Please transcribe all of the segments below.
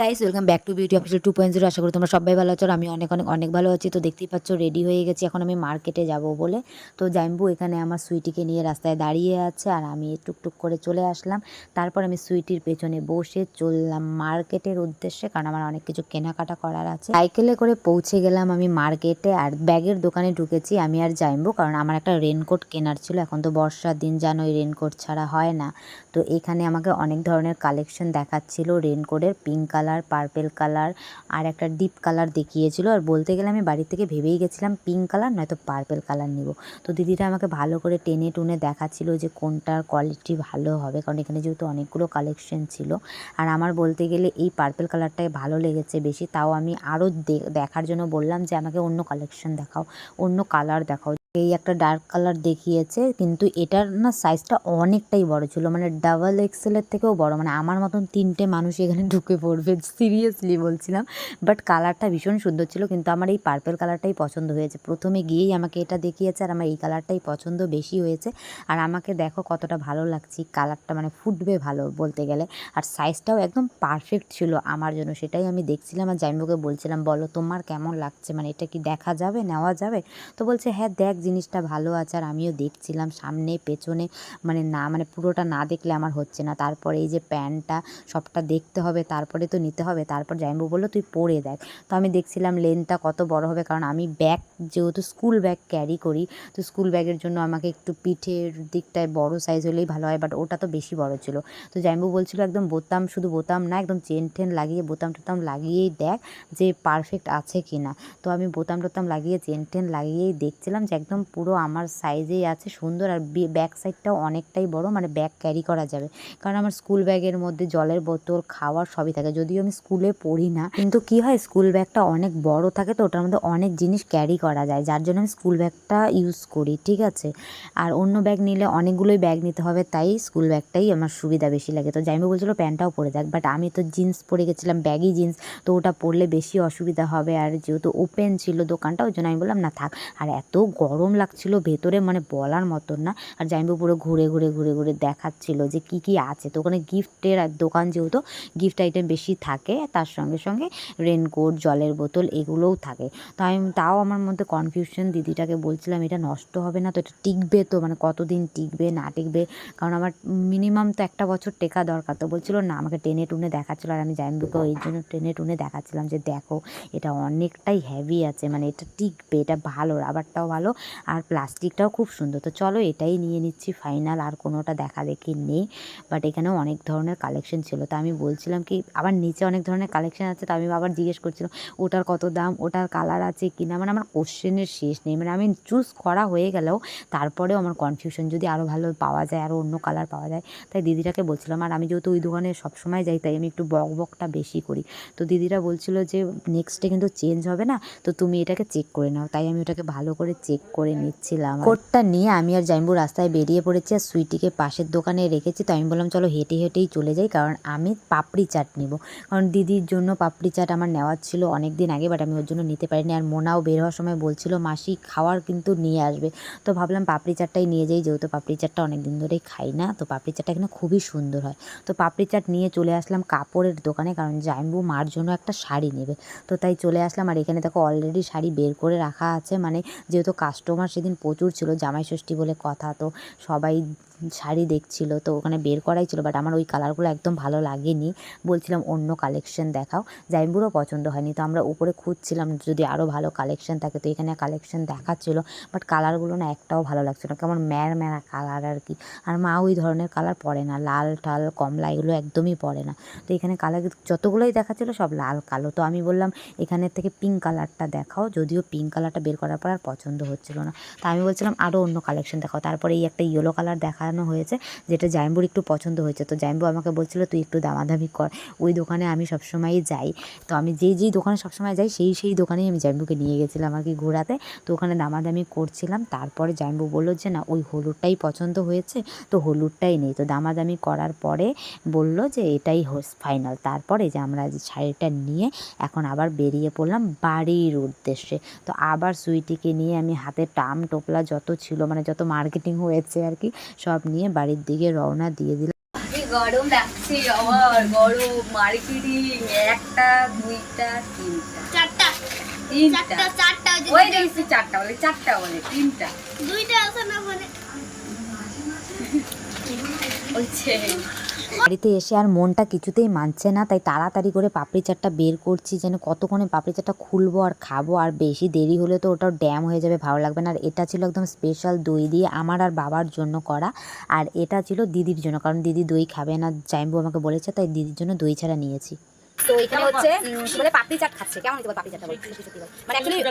Guys welcome back to beauty official two point zero আশা করি তোমরা সবাই ভালো আছো আমি অনেক অনেক অনেক ভালো আছি। তো দেখতেই পাচ্ছ রেডি হয়ে গেছি। এখন আমি মার্কেটে যাব বলে। তো জাইম্বু এখানে আমার সুইটিকে নিয়ে রাস্তায় দাঁড়িয়ে আছে আর আমি টুকটুক করে চলে আসলাম। তারপর আমি সুইটির পেছনে বসে চললাম মার্কেটের উদ্দেশ্যে, কারণ আমার অনেক কিছু কেনাকাটা করার আছে। সাইকেলে করে পৌঁছে গেলাম আমি মার্কেটে আর ব্যাগের দোকানে ঢুকেছি আমি আর জাইম্বু কারণ আমার একটা রেনকোট কেনার ছিল। এখন তো বর্ষার দিন, জানো ওই রেনকোট ছাড়া হয় না। তো এখানে আমাকে অনেক ধরনের কালেকশন দেখাচ্ছিল রেনকোটের পিঙ্ক কালার পার্পেল কালার আর একটা ডিপ কালার দেখিয়েছিল। আর বলতে গেলে আমি বাড়ি থেকে ভেবেই গেছিলাম পিঙ্ক কালার, নয়তো পার্পেল কালার নিব। তো দিদিটা আমাকে ভালো করে টেনে টুনে দেখাচ্ছিল যে কোনটার কোয়ালিটি ভালো হবে, কারণ এখানে যেহেতু অনেকগুলো কালেকশন ছিল। আর আমার বলতে গেলে এই পার্পেল কালারটাই ভালো লেগেছে বেশি। তাও আমি আরও দেখার জন্য বললাম যে আমাকে অন্য কালেকশন দেখাও, অন্য কালার দেখাও। এই একটা ডার্ক কালার দেখিয়েছে, কিন্তু এটার না সাইজটা অনেকটাই বড় ছিল মানে ডাবল এক্সেলের থেকেও বড় মানে আমার মতন তিনটে মানুষ এখানে ঢুকে পড়বে সিরিয়াসলি বলছিলাম। বাট কালারটা ভীষণ সুন্দর ছিল, কিন্তু আমার এই পার্পেল কালারটাই পছন্দ হয়েছে। প্রথমে গিয়েই আমাকে এটা দেখিয়েছে আর আমার এই কালারটাই পছন্দ বেশি হয়েছে। আর আমাকে দেখো কতটা ভালো লাগছে কালারটা মানে ফুটবে ভালো বলতে গেলে। আর সাইজটাও একদম পারফেক্ট ছিল আমার জন্য, সেটাই আমি দেখছিলাম আর জাইম্বুকে বলছিলাম, বলো তোমার কেমন লাগছে মানে এটা কি দেখা যাবে, নেওয়া যাবে? তো বলছে হ্যাঁ দেখ জিনিসটা ভালো আছে আর আমিও দেখছিলাম সামনে, পেছনে মানে না মানে পুরোটা না দেখলে আমার হচ্ছে না। তারপরে এই যে প্যান্টটা, সবটা দেখতে হবে, তারপরে তো নিতে হবে, তারপর জাইম্বু বলল, তুই পরে দেখ। তো আমি দেখছিলাম লেনটা কত বড় হবে, কারণ আমি ব্যাগ, যেহেতু স্কুল ব্যাগ ক্যারি করি, তো স্কুল ব্যাগের জন্য আমাকে একটু পিঠের দিকটায় বড় সাইজ হলেই ভালো হয় বাট ওটা তো বেশি বড় ছিল। তো জাইম্বু বলছিল, একদম বোতাম, শুধু বোতাম না, একদম চেন টেন লাগিয়ে বোতাম টোতাম লাগিয়েই দেখ যে পারফেক্ট আছে কি না তো আমি বোতাম টোতাম লাগিয়ে চেন টেন লাগিয়েই দেখছিলাম যে একদম পুরো আমার সাইজেই আছে, সুন্দর। আর ব্যাক সাইডটাও অনেকটাই বড় মানে ব্যাগ ক্যারি করা যাবে। কারণ আমার স্কুল ব্যাগের মধ্যে জলের বোতল, খাওয়ার সবই থাকে। যদিও আমি স্কুলে পড়ি না, কিন্তু কি হয় স্কুল ব্যাগটা অনেক বড় থাকে তো, ওটার মধ্যে অনেক জিনিস ক্যারি করা যায়। যার জন্য আমি স্কুল ব্যাগটা ইউজ করি, ঠিক আছে? আর অন্য ব্যাগ নিলে অনেকগুলোই ব্যাগ নিতে হবে, তাই স্কুল ব্যাগটাই আমার সুবিধা বেশি লাগে। তো জাইমু বলছিল, প্যান্টটাও পরে যাক। বাট আমি তো জিন্স পরে গেছিলাম ব্যাগি জিন্স তো ওটা পরলে বেশি অসুবিধা হবে। আর যেহেতু ওপেন ছিল দোকানটা, ওই জন্য আমি বললাম, না থাক। আর এত গরম লাগছিল, ভেতরে মানে বলার মতন না। আর জাইম্বু পুরো ঘুরে ঘুরে ঘুরে ঘুরে দেখাচ্ছিল যে কি কি আছে। তো ওখানে গিফটের দোকান যেহেতু, গিফট আইটেম বেশি থাকে, তার সঙ্গে সঙ্গে রেনকোট জলের বোতল এগুলোও থাকে। তো আমি, তাও আমার মধ্যে কনফিউশন দিদিটাকে বলছিলাম, এটা নষ্ট হবে না তো, এটা টিকবে তো মানে কতদিন টিকবে, না টিকবে? কারণ আমার মিনিমাম তো একটা বছর টেকা দরকার। তো বলছিল, না, আমাকে টেনে টুনে দেখাচ্ছিলো। আর আমি জাইম্বুকেও এই জন্য টেনে টুনে দেখাচ্ছিলাম যে, দেখো, এটা অনেকটাই হ্যাভি আছে মানে এটা টিকবে, এটা ভালো রাবারটাও ভালো আর প্লাস্টিকটাও খুব সুন্দর। তো চলো এটাই নিয়ে নিচ্ছি ফাইনাল আর কোনোটা দেখা দেখি নেই। বাট এখানেও অনেক ধরনের কালেকশন ছিল। তো আমি বলছিলাম কি, আবার নিচে অনেক ধরনের কালেকশন আছে, তো আমি আবার জিজ্ঞেস করছিলাম, ওটার কত দাম? ওটার কালার আছে কি না? মানে আমার কোশ্চেনের শেষ নেই। মানে আমি চুজ করা হয়ে গেলেও তারপরেও আমার কনফিউশন যদি আরও ভালো পাওয়া যায় আরও অন্য কালার পাওয়া যায়, তাই দিদিটাকে বলছিলাম, আর আমি যেহেতু ওই দোকানে সবসময় যাই, তাই আমি একটু বক বকটা বেশি করি। তো দিদিরা বলছিল যে নেক্সটে কিন্তু চেঞ্জ হবে না, তো তুমি এটাকে চেক করে নাও। তাই আমি ওটাকে ভালো করে চেক করে নিচ্ছিলাম কোটটা নিয়ে আমি আর জাইম্বু রাস্তায় বেরিয়ে পড়েছি আর সুইটিকে পাশের দোকানে রেখেছি। তো আমি বললাম, চলো হেঁটে হেঁটেই চলে যাই, কারণ আমি পাপড়ি চাট নিব। কারণ দিদির জন্য পাপড়ি চাট আমার নেওয়ার ছিল অনেক দিন আগে বাট আমি ওর জন্য নিতে পারিনি। আর মোনাও বের হওয়ার সময় বলছিল, মাসি, খাওয়ার কিন্তু নিয়ে আসবে। তো ভাবলাম পাপড়ি চাটটাই নিয়ে যাই, যেহেতু পাপড়ি চাটটা অনেক দিন ধরেই খাই না, তো পাপড়ি চাটটা এখানে খুবই সুন্দর হয়। তো পাপড়ি চাট নিয়ে চলে আসলাম কাপড়ের দোকানে, কারণ জাইম্বু মার জন্য একটা শাড়ি নেবে। তো তাই চলে আসলাম, আর এখানে দেখো অলরেডি শাড়ি বের করে রাখা আছে মানে যেহেতু কাস্টমার সেদিন প্রচুর ছিল জামাই ষষ্ঠী বলে কথা তো সবাই শাড়ি দেখছিল, তো ওখানে বের করাই ছিল বাট আমার ওই কালারগুলো একদম ভালো লাগেনি। বলছিলাম, অন্য কালেকশন দেখাও। জাইম্বুরও পছন্দ হয়নি, তো আমরা উপরে খুঁজছিলাম, যদি আরও ভালো কালেকশন থাকে, তো এখানে কালেকশন দেখাচ্ছিলো বাট কালারগুলো না একটাও ভালো লাগছে না, কেমন ম্যার ম্যারা কালার আর কি। আর মা ওই ধরনের কালার পরে না, লাল টাল, কমলা, এগুলো একদমই পরে না। তো এখানে কালার যতগুলোই দেখাচ্ছিলো, সব লাল, কালো। তো আমি বললাম, এখানের থেকে পিঙ্ক কালারটা দেখাও। যদিও পিঙ্ক কালারটা বের করার পর আর পছন্দ হচ্ছিল না। তো আমি বলছিলাম আরও অন্য কালেকশন দেখাও। তারপরে এই একটা ইয়েলো কালার দেখানো হয়েছে, যেটা জাইম্বুর একটু পছন্দ হয়েছে। তো জাইম্বু আমাকে বলছিল, তুই একটু দামাদামি কর, ওই দোকানে আমি সবসময়ই যাই। তো আমি যেই যেই দোকানে সবসময় যাই, সেই সেই দোকানেই আমি জাইম্বুকে নিয়ে গেছিলাম আর কি ঘোরাতে। তো ওখানে দামাদামি করছিলাম, তারপরে জাইম্বু বলল যে, না, ওই হলুদটাই পছন্দ হয়েছে, তো হলুদটাই নেই। তো দামাদামি করার পরে বলল যে, এটাই ফাইনাল। তারপরে যে আমরা শাড়িটা নিয়ে এখন আবার বেরিয়ে পড়লাম বাড়ির উদ্দেশ্যে। তো আবার সুইটিকে নিয়ে আমি হাতে টাম টোপলা যত ছিল মানে যত মার্কেটিং হয়েছে আর কি, সব নিয়ে বাড়ির দিকে রওনা দিয়ে দিলাম গরম লাগছে আমার গরম মার্কেটিং একটা দুইটা তিনটা। চারটা। তিনটা। চারটা চারটা ওই দেখছি বলে চারটা বলে তিনটা। দুইটা আছে না মানে হচ্ছে বাড়িতে এসে আর মনটা কিছুতেই মানছে না, তাই তাড়াতাড়ি করে পাপড়ি চাটটা বের করছি, যেন কতক্ষণে পাপড়ি চাটটা খুলবো আর খাব, আর বেশি দেরি হলে তো ওটাও ড্যাম হয়ে যাবে, ভালো লাগবে না। আর এটা ছিল একদম স্পেশাল দই দিয়ে আমার আর বাবার জন্য করা, আর এটা ছিল দিদির জন্য, কারণ দিদি দই খাবে না চাইম্বু আমাকে বলেছে, তাই দিদির জন্য দই ছাড়া নিয়েছি। তো এখানে হচ্ছে উম, কি বলে পাপড়ি চাট খাচ্ছে। কেমন হচ্ছে বল পাপড়ি চাটটা বল। মানে অ্যাকচুয়ালি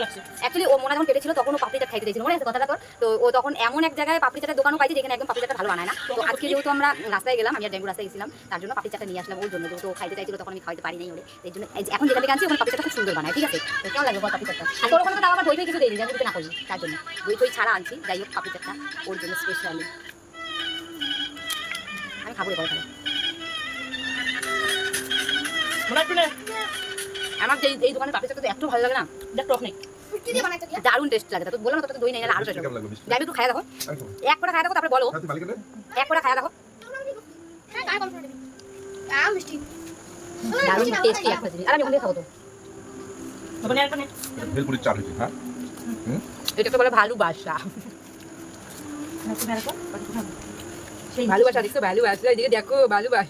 অ্যাকচুয়ালি ও মনে যখন পেটেছিল তখন ও পাপড়ি চাট খাইতে দিয়েছিল মনে আছে কথাটা তোর? তো ও তখন এমন এক জায়গায় পাপড়ি চাটের দোকানও পাইছে যেখানে একদম পাপড়ি চাটটা ভালো বানায় না। তো আজকে যেহেতু আমরা রাস্তায় গেলাম আমি আর ডেঙ্গু রাস্তায় গেছিলাম তার জন্য পাপড়ি চাটটা নিয়ে আসলাম ওর জন্য। যেহেতু ও খাইতে চাইছিল তখন আমি খাইতে পারি নাই ওরে। এই জন্য এখন যেটা থেকে আনছি ওখানে পাপড়ি চাটটা খুব সুন্দর বানায় ঠিক আছে? তো কেমন লাগবে পাপড়ি চাটটা? আর তোর ওখানে তো আবার ফই কিছু দেয়নি যেন না করি তার জন্য। দই ফই ছাড়া আনছি যাই হোক পাপড়ি চাটটা ওর জন্য স্পেশালি আমি খাব রে আমার যে এই দোকানের পাপড়ি চাটটা তো এত ভালো লাগে না। টক নেই। কি দিয়ে বানাইছো দিয়া? দারুণ টেস্ট লাগে। তো বললাম না তোর তো দই নেই না আরও লাগল একটু দেখো। এক করে খাই দেখো তারপরে বলো। হ্যাঁ? এক করে খাই দেখো। হ্যাঁ। দারুণ টেস্টি একটা জিনিস। আর আমি ওখান খাব তো। ভেলপুরির চাট হয়েছে, হ্যাঁ? এটা বলে ভালোবাসা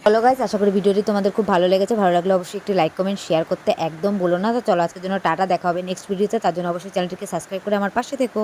হ্যালো গাইজ আশা করি ভিডিওটি তোমাদের খুব ভালো লেগেছে। ভালো লাগলে অবশ্যই একটি লাইক কমেন্ট শেয়ার করতে একদম বলো না। তো চলো আজকের জন্য টাটা, দেখা হবে নেক্সট ভিডিওতে তার জন্য অবশ্যই চ্যানেলটিকে সাবস্ক্রাইব করে আমার পাশে থেকো।